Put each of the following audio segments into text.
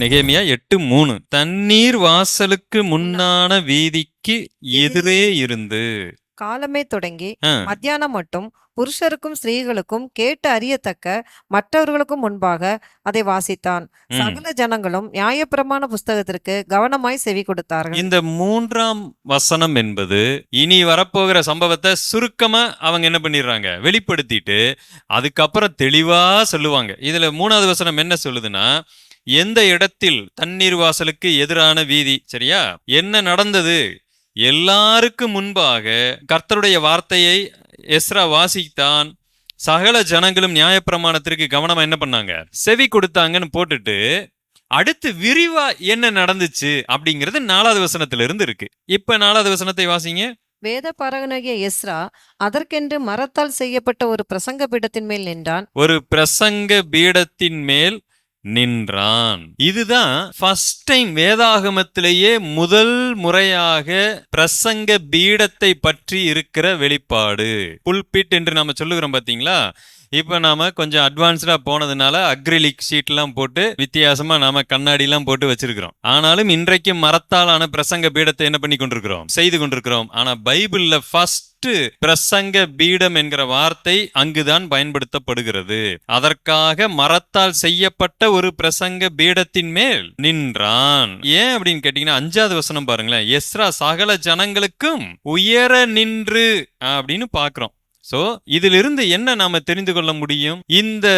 நெகேமியா எட்டு மூணு. தண்ணீர் வாசலுக்கு முன்னான வீதிக்கு எதிரே இருந்து. காலமே தொடங்கி மத்தியானம் மட்டும் புருஷருக்கும் ஸ்திரீகளுக்கும் கேட்டு அறியத்தக்க மற்றவர்களுக்கும் முன்பாக அதை வாசித்தான். சகல ஜனங்களும் நியாயப்பிரமாண புஸ்தகத்திற்கு கவனமாய் செவி கொடுத்தார்கள். இந்த மூன்றாம் வசனம் என்பது இனி வரப்போகிற சம்பவத்தை சுருக்கமா அவங்க என்ன பண்ணிடுறாங்க? வெளிப்படுத்திட்டு அதுக்கப்புறம் தெளிவா சொல்லுவாங்க. இதுல மூணாவது வசனம் என்ன சொல்லுதுன்னா எந்த இடத்தில் தண்ணீர் வாசலுக்கு எதிரான வீதி? சரியா? என்ன நடந்தது? எல்லாருக்கும் முன்பாக கர்த்தருடைய வார்த்தையை எஸ்ரா வாசித்தான். சகல ஜனங்களும் நியாயப்பிரமாணத்திற்கு கவனமா என்ன பண்ணாங்க? செவி கொடுத்தாங்கன்னு போட்டுட்டு அடுத்து விரிவா என்ன நடந்துச்சு அப்படிங்கிறது நாலாவது வசனத்துல இருந்து இருக்கு. இப்ப நாலாவது வசனத்தை வாசிங்க. வேத பாரகனாகிய எஸ்ரா அதற்கென்று மரத்தால் செய்யப்பட்ட ஒரு பிரசங்க பீடத்தின் மேல் நின்றான். ஒரு பிரசங்க பீடத்தின் மேல் நின்றான். இதுதான் ஃபர்ஸ்ட் டைம் வேதாகமத்திலேயே முதல் முறையாக பிரசங்க பீடத்தை பற்றி இருக்கிற வெளிப்பாடு. புல்பிட் என்று நாம சொல்லுகிறோம் பாத்தீங்களா? இப்போ நாம கொஞ்சம் அட்வான்ஸ்டா போனதுனால அக்ரிலிக் ஷீட்லாம் போட்டு வித்தியாசமா நாம கண்ணாடிலாம் போட்டு வச்சிருக்கிறோம். ஆனாலும் இன்றைக்கு மரத்தாலான பிரசங்க பீடத்தை என்ன பண்ணி கொண்டிருக்கிறோம்? செய்து கொண்டிருக்கிறோம். ஆனா பைபிள்ல ஃபர்ஸ்ட் பிரசங்க பீடம் என்கிற வார்த்தை அங்குதான் பயன்படுத்தப்படுகிறது. அதற்காக மரத்தால் செய்யப்பட்ட ஒரு பிரசங்க பீடத்தின் மேல் நின்றான். ஏன் அப்படின்னு கேட்டீங்கன்னா அஞ்சாவது வசனம் பாருங்களேன். எஸ்ரா சகல ஜனங்களுக்கும் உயர நின்று அப்படின்னு பாக்குறோம் சோ இதிலிருந்து என்ன நாம தெரிந்து கொள்ள முடியும்? இந்த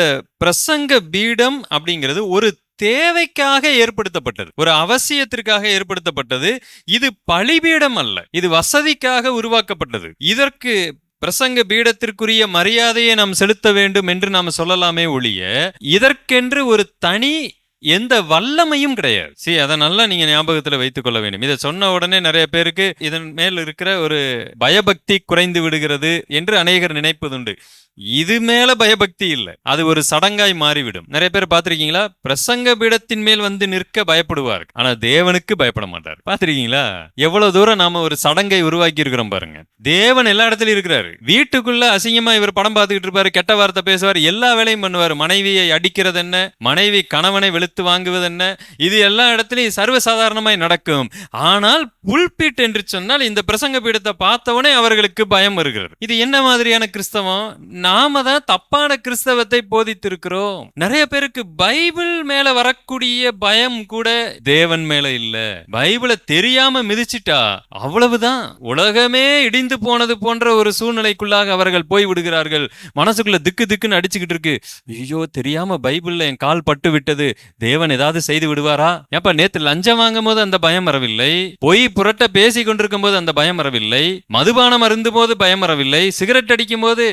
பிரசங்க பீடம் அப்படிங்கிறது ஒரு தேவைக்காக ஏற்படுத்தப்பட்டது. ஒரு அவசியத்திற்காக ஏற்படுத்தப்பட்டது. இது பழிபீடம் அல்ல. இது வசதிக்காக உருவாக்கப்பட்டது. இதற்கு பிரசங்க பீடத்திற்குரிய மரியாதையை நாம் செலுத்த வேண்டும் என்று நாம் சொல்லலாமே ஒழிய இதற்கென்று ஒரு தனி எந்த வல்லமையும் கிடையாது. சரி அதை நல்லா நீங்க ஞாபகத்துல வைத்துக் கொள்ள வேண்டும். இதை சொன்ன உடனே நிறைய பேருக்கு இதன் மேல் இருக்கிற ஒரு பயபக்தி குறைந்து விடுகிறது என்று அநேகர் நினைப்பதுண்டு. இது மேல பயபக்தி இல்லை. அது ஒரு சடங்காய் மாறிவிடும். நிறைய பேர் பார்த்திருக்கீங்களா? பிரசங்க பீடத்தின் மேல் வந்து நிற்க பயப்படுவார். ஆனா தேவனுக்கு பயப்பட மாட்டார். பார்த்திருக்கீங்களா? எவ்வளவு தூரம் நாம ஒரு சடங்கை உருவாக்கி இருக்கிறோம் பாருங்க. தேவன் எல்லா இடத்துலயும் இருக்கிறாரு. வீட்டுக்குள்ள அசிங்கமா இவர் படம் பார்த்துக்கிட்டு இருப்பாரு கெட்ட வார்த்தை பேசுவார் எல்லா வேலையும் பண்ணுவார். மனைவியை அடிக்கிறது என்ன? மனைவி கணவனை வெளுத்து வாங்குவது என்ன? இது எல்லா இடத்துலயும் சர்வசாதாரணமாய் நடக்கும். ஆனால் புல்பீட் என்று சொன்னால் இந்த பிரசங்க பீடத்தை பார்த்தவனே அவர்களுக்கு பயம் வருகிறது. இது என்ன மாதிரியான கிறிஸ்தவம்? நாம தான் தப்பான கிறிஸ்தவத்தை போதித்திருக்கிறோம். நிறைய பேருக்கு பைபிள் மேல வரக்கூடிய பயம் கூட தேவன் மேல இல்ல. பைபிளை தெரியாம மிதிச்சிட்டா அவ்வளவுதான். உலகமே இடிந்து போனது போன்ற ஒரு சூழ்நிலைக்குள்ளாக அவர்கள் போய் விடுகிறார்கள். மனசுக்குள்ள திக்கு திக்குன்னு அடிச்சுக்கிட்டு இருக்கு. ஐயோ தெரியாம பைபிள்ல என் கால் பட்டு விட்டது. தேவன் ஏதாவது செய்து விடுவாரா? ஏப்பா நேத்து லஞ்சம் வாங்கும் போது அந்த பயம் வரவில்லை? பொய் புரட்ட பேசி கொண்டிருக்கும் போது அந்த பயம் வரவில்லை? மதுபானம் அருந்தும் போது பயம் வரவில்லை? சிகரெட் அடிக்கும் போது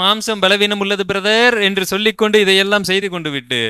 மாம்சம் பலவீனம் உள்ளது பிரதர் என்று சொல்லிக்கொண்டு இதையெல்லாம் செய்து கொண்டு விட்டு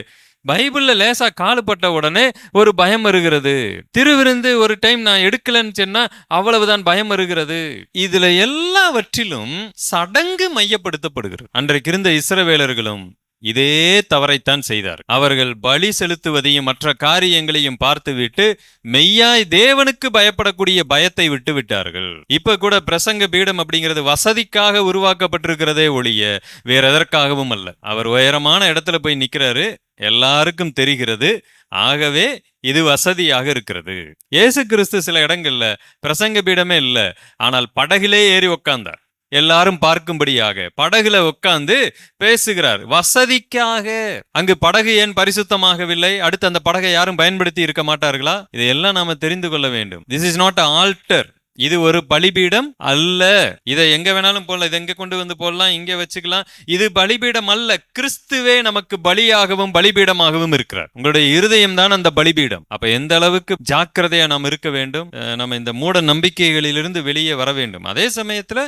பைபிள்ல லேசா காலுப்பட்ட உடனே ஒரு பயம் வருகிறது. திருவிருந்து ஒரு டைம் நான் எடுக்கலன்னு சொன்னா அவ்வளவுதான் பயம் வருகிறது. இதுல எல்லாவற்றிலும் சடங்கு மையப்படுத்தப்படுகிறது. அன்றைக்கு இருந்த இஸ்ரவேலர்களும் இதே தவறைத்தான் செய்தார். அவர்கள் பலி செலுத்துவதையும் மற்ற காரியங்களையும் பார்த்துவிட்டு மெய்யாய் தேவனுக்கு பயப்படக்கூடிய பயத்தை விட்டு விட்டார்கள் இப்ப கூட பிரசங்க பீடம் அப்படிங்கிறது வசதிக்காக உருவாக்கப்பட்டிருக்கிறதே ஒழிய வேற எதற்காகவும் அல்ல. அவர் உயரமான இடத்துல போய் நிக்கிறாரு. எல்லாருக்கும் தெரிகிறது. ஆகவே இது வசதியாக இருக்கிறது. இயேசு கிறிஸ்து சில இடங்கள்ல பிரசங்க பீடமே இல்ல. ஆனால் படகிலே ஏறி உக்காந்தார். எல்லாரும் பார்க்கும்படியாக படகுல உட்கார்ந்து பேசுகிறார். வசதிக்காக. அங்கு படகு ஏன் பரிசுத்தமாகவில்லை? அடுத்து அந்த படகை யாரும் பயன்படுத்தி இருக்க மாட்டார்களா? இதையெல்லாம் நாம தெரிந்து கொள்ள வேண்டும். This is not a altar இது ஒரு பலிபீடம் அல்ல. இதை எங்க வேணாலும் போடலாம். இதை எங்க கொண்டு வந்து போடலாம்? இங்க வச்சுக்கலாம். இது பலிபீடம் அல்ல. கிறிஸ்துவே நமக்கு பலியாகவும் பலிபீடமாகவும் இருக்கிறார். உங்களுடைய இருதயம் தான் அந்த பலிபீடம். அப்ப எந்த அளவுக்கு ஜாக்கிரதையா நாம் இருக்க வேண்டும்? நம்ம இந்த மூட நம்பிக்கைகளிலிருந்து வெளியே வர வேண்டும். அதே சமயத்துல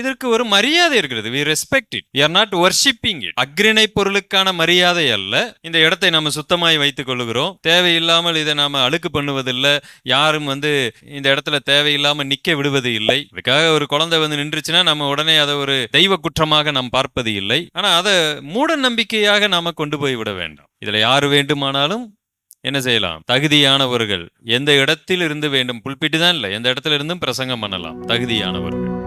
இதற்கு ஒரு மரியாதை இருக்கிறது. We respect it we are not worshipping it அக்ரிணை பொருளுக்கான மரியாதை அல்ல. இந்த இடத்தை நம்ம சுத்தமாய் வைத்துக் கொள்ளுகிறோம். தேவையில்லாமல் இதை நாம அழுக்கு பண்ணுவதில்லை. யாரும் வந்து இந்த இடத்துல தேவையில்லாம நிக்க விடுவது இல்லை. இதுக்காக ஒரு குழந்தை வந்து நின்றுச்சுன்னா நம்ம உடனே அதை ஒரு தெய்வ குற்றமாக நாம் பார்ப்பது இல்லை. ஆனா அதை மூட நம்பிக்கையாக நாம கொண்டு போய் விட வேண்டாம். இதுல யாரு வேண்டுமானாலும் என்ன செய்யலாம்? தகுதியானவர்கள். எந்த இடத்தில் இருந்து வேண்டும்? புல்பிட்டு தான் இல்லை. எந்த இடத்துல இருந்தும் பிரசங்கம் பண்ணலாம். தகுதியானவர்கள்.